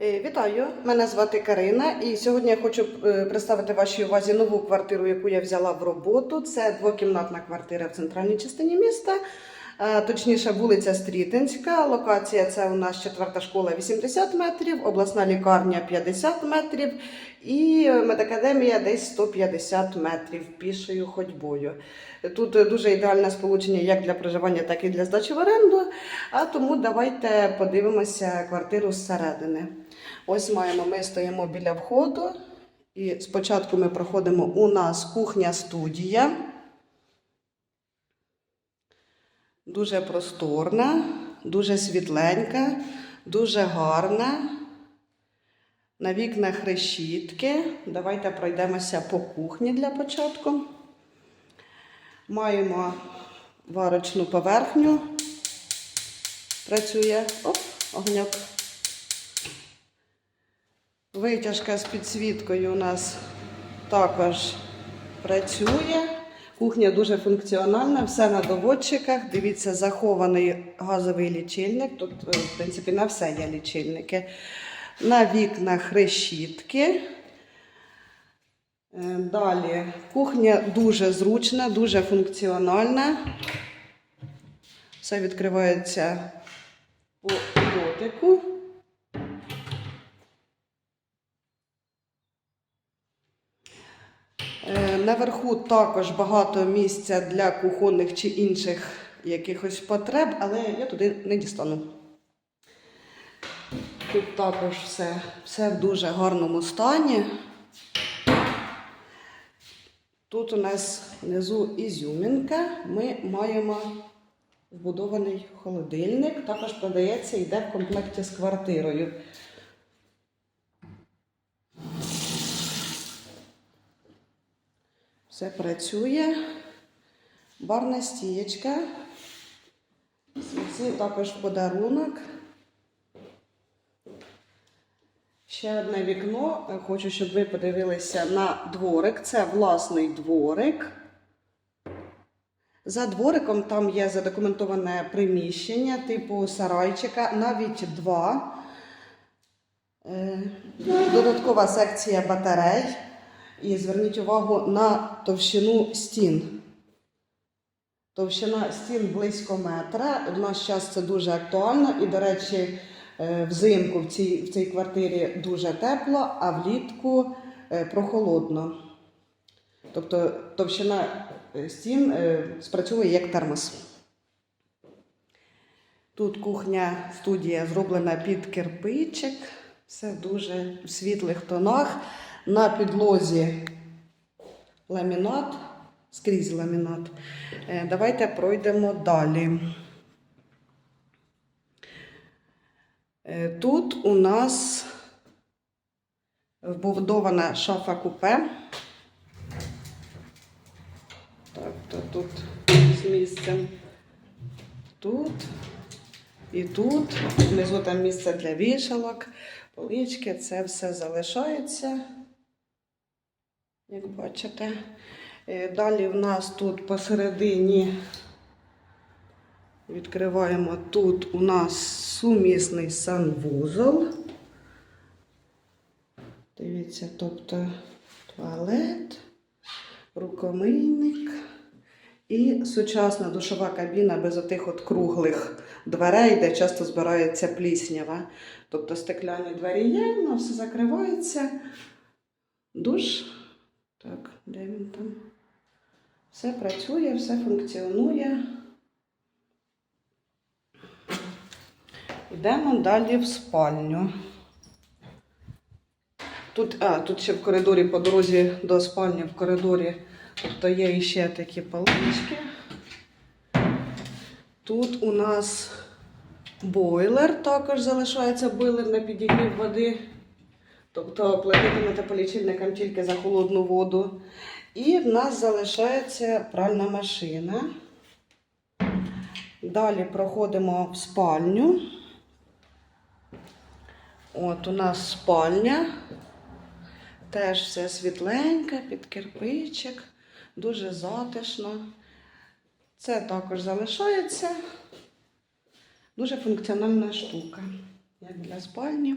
Е, Вітаю, мене звати Карина, і сьогодні я хочу е, представити вашій увазі нову квартиру, яку я взяла в роботу. Це двокімнатна квартира в центральній частині міста, точніше, вулиця Стрітинська. Локація це у нас четверта школа 80 метрів, обласна лікарня 50 метрів і медакадемія десь 150 метрів пішою ходьбою. Тут е, дуже ідеальне сполучення як для проживання, так і для здачі в оренду. А тому давайте подивимося квартиру зсередини. Ось маємо, ми стоїмо біля входу. І спочатку ми проходимо у нас кухня-студія. Дуже просторна, дуже світленька, дуже гарна. На вікнах решітки. Давайте пройдемося по кухні для початку. Маємо варочну поверхню. Працює оп, огоньок. Витяжка з підсвіткою у нас також працює. Кухня дуже функціональна, все на доводчиках. Дивіться, захований газовий лічильник. Тут, е, в принципі, на все є лічильники. На вікнах решітки. Е, Далі кухня дуже зручна, дуже функціональна. Все відкривається по дотику. Наверху також багато місця для кухонних чи інших якихось потреб, але я туди не дістану. Тут також все, все в дуже гарному стані. Тут у нас внизу ізюмінка. Ми маємо вбудований холодильник. Також продається, йде в комплекті з квартирою. Все працює. Барна стієчка. Це також подарунок. Ще одне вікно. Хочу, щоб ви подивилися на дворик. Це власний дворик. За двориком там є задокументоване приміщення, типу сарайчика, навіть два. Е, Додаткова секція батарей. І зверніть увагу на товщину стін. Товщина стін близько метра. В наш час це дуже актуально. І, до речі, е, взимку в цій, в цій квартирі дуже тепло, а влітку е, прохолодно. Тобто товщина е, стін спрацьовує як термос. Тут кухня студія зроблена під кирпичик. Все дуже в світлих тонах. На підлозі ламінат, скрізь ламінат. Е, Давайте пройдемо далі. Е, Тут у нас вбудована шафа купе. Так, тут з місцем. Тут і тут. Внизу там місце для вішалок, полички, це все залишається, як бачите. Е, Далі в нас тут посередині відкриваємо тут у нас сумісний санвузол. Дивіться, тобто туалет, рукомийник і сучасна душова кабіна без отих от круглих дверей, де часто збирається пліснява. Тобто стекляні двері є, воно все закривається. Душ. Так, де він там? Все працює, все функціонує. Йдемо далі в спальню. Тут, а, тут ще в коридорі по дорозі до спальні в коридорі тобто є іще такі полички. Тут у нас бойлер, також залишається бойлер на підігрів води. Тобто платитимете по лічильникам тільки за холодну воду. І в нас залишається пральна машина. Далі проходимо в спальню. От у нас спальня. Теж все світленьке, під кирпичик, дуже затишно. Це також залишається. Дуже функціональна штука, як для спальні.